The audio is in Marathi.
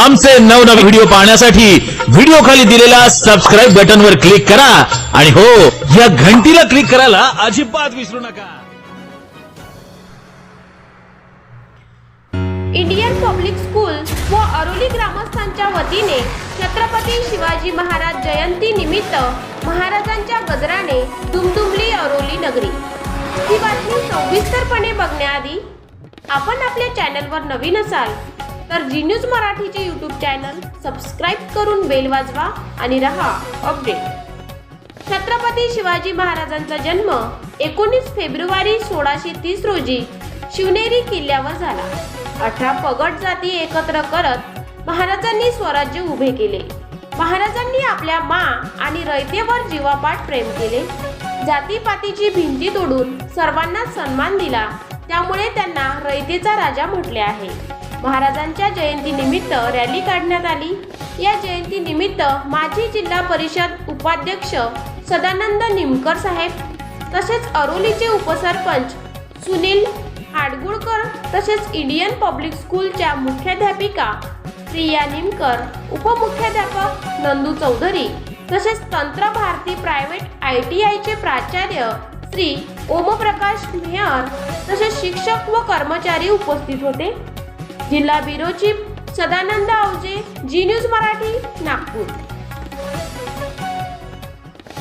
आमचे नवनवे व्हिडिओ पाहण्यासाठी व्हिडिओ खाली दिलेल्या सबस्क्राईब बटनवर क्लिक करा. आणि हो या घंटीला क्लिक करायला अजिबात विसरू नका. इंडियन पब्लिक स्कूल व अरोली ग्रामस्थांच्या वतीने छत्रपती शिवाजी महाराज जयंती निमित्त महाराजांच्या गजराने दुमदुमली अरोली नगरी. ही बातमी सविस्तरपणे बघण्याआधी आपण आपल्या चॅनलवर नवीन असाल तर जी न्यूज मराठीचे यूट्यूब चॅनल सबस्क्राईब करून बेल वाजवा आणि रहा अपडेट छत्रपती शिवाजी महाराजांचा जन्म एकोणीस फेब्रुवारी सोळाशे तीस रोजी शिवनेरी किल्ल्यावर झाला. अठरा पगड जाती एकत्र करत महाराजांनी स्वराज्य उभे केले. महाराजांनी आपल्या मा आणि रयतेवर जीवापाठ प्रेम केले. जातीपातीची भिंती तोडून सर्वांना सन्मान दिला. त्यामुळे त्यांना रयतेचा राजा म्हटले आहे. महाराजांच्या जयंतीनिमित्त रॅली काढण्यात आली. या जयंतीनिमित्त माजी जिल्हा परिषद उपाध्यक्ष सदानंद निमकर साहेब तसेच अरोलीचे उपसरपंच सुनील हाडगुळकर तसेच इंडियन पब्लिक स्कूलच्या मुख्याध्यापिका प्रिया निमकर उपमुख्याध्यापक नंदू चौधरी तसेच तंत्र भारती प्रायव्हेट आय टी आयचे प्राचार्य श्री ओमप्रकाश मेहर तसेच शिक्षक व कर्मचारी उपस्थित होते. जिल्हा bureau chief Sadanand Awaje Zee news Marathi Nagpur.